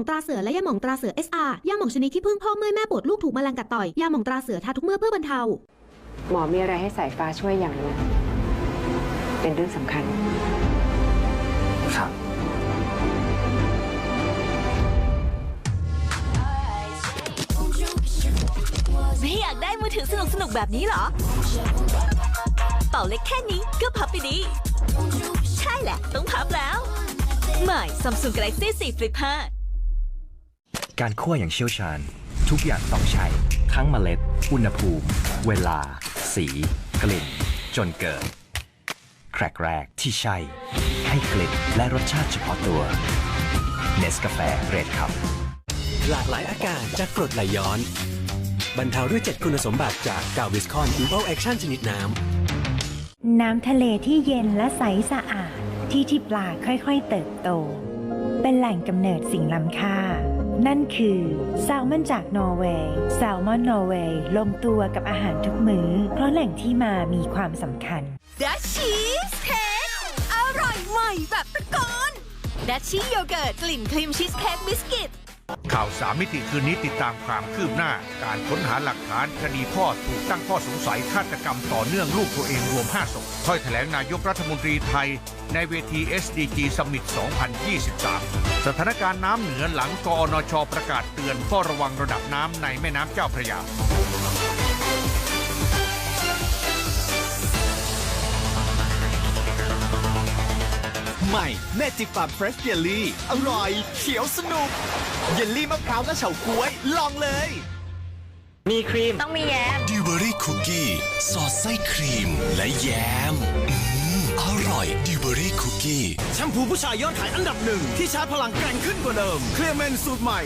องตราเสือและยาหม่องตราเสือ SR ยาหม่องชนิดที่พึ่งพ่อเมื่อยแม่ปวดลูกถูกแมลงกัดต่อย ยาหม่องตราเสือทาทุกเมื่อเพื่อบรรเทา หมอมีอะไรให้สายฟ้าช่วยอย่างหนึงเป็นเรื่องสำคัญ ครับ ไม่อยากได้มือถือสนุกสนุกๆแบบนี้เหรอ เป่าเล็กแค่นี้ก็พับไปดี ใช่แหละ ต้องพับแล้ว ใหม่ Samsung Galaxy 4 Flip 5 การคั่วอย่างเชี่ยวชาญ ทุกอย่างต้องใช้ทั้งเมล็ด อุณหภูมิ เวลา สี กลิ่น จนเกิด แครกแรกที่ใช่ ให้กลิ่นและรสชาติเฉพาะตัวเนสกาแฟเรดครับ หลากหลายอาการจากกรดไหลย้อน บรรเทาด้วย 7 คุณสมบัติจากกาวิสคอนอีโอแอคชั่นชนิดน้ำ น้ำทะเลที่เย็นและใสสะอาด ที่ที่ปลาค่อยๆเติบโต เป็นแหล่งกำเนิดสิ่งล้ำค่า นั่นคือแซลมอนจากนอร์เวย์แซลมอนนอร์เวย์ลงตัวกับอาหารทุกมือ้อ เพราะแหล่งที่มามีความสำคัญดัชชีสเค้กอร่อยใหม่แบบตะโกนดัชชีโยเกิร์ตกลิ่นครีมชีสเค้กบิสกิต ข่าวสามมิติคืนนี้ติดตามความคืบหน้า การค้นหาหลักฐานคดีพ่อถูกตั้งข้อสงสัยฆาตกรรมต่อเนื่องลูกตัวเองรวม 5 ศพถ้อยแถลงนายกรัฐมนตรีไทย ในเวที SDG Summit 2023 สถานการณ์น้ำเหนือหลังกอนชประกาศเตือนเฝ้าระวังระดับน้ำในแม่น้ำเจ้าพระยา ใหม่เมจิกฟาร์มเฟรชเยลลี่อร่อย เขียวสนุก เยลลี่มะพร้าวและเฉาก๊วย ลองเลย มีครีม ต้องมีแยมดิวเบอรี่คุกกี้สอดไส้ครีมและแยมอืมอร่อยดิวเบอรี่คุกกี้แชมพูผู้ชายยอดขายอันดับหนึ่ง ที่ชาร์จพลังแกร่งขึ้นกว่าเดิม เคลียร์เมนสูตรใหม่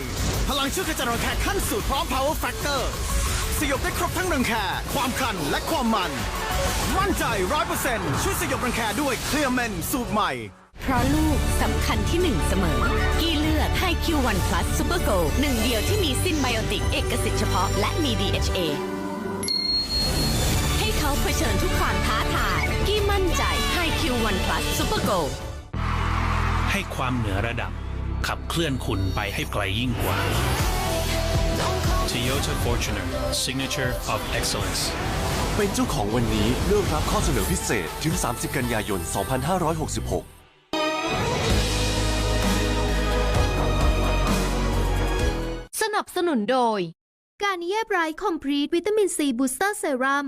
พลังช่วยกระจายรังแคขั้นสุดพร้อม power factor สยบได้ครบทั้งรังแคความคันและความมัน มั่นใจร้อยเปอร์เซ็นต์ช่วยสยบรังแคด้วยเคลียร์เมนสูตรใหม่ เพราะลูกสำคัญที่หนึ่งเสมอกี้เลือกให้ Q1 Plus Super Go หนึ่งเดียวที่มีซินไบโอติกเอกสิทธิ์เฉพาะและมี DHA ให้เขาเผชิญทุกความท้าทายกี้มั่นใจให้ Q1 Plus Super Go ให้ความเหนือระดับ ขับเคลื่อนคุณไปให้ไกลยิ่งกว่า Toyota Fortuner Signature of Excellence เป็นเจ้าของวันนี้เลือกรับข้อเสนอพิเศษถึง 30 กันยายน 2566 นับสนุนโดย การเยบไร้คอมพลีทวิตามินซีบูสเตอร์เซรั่ม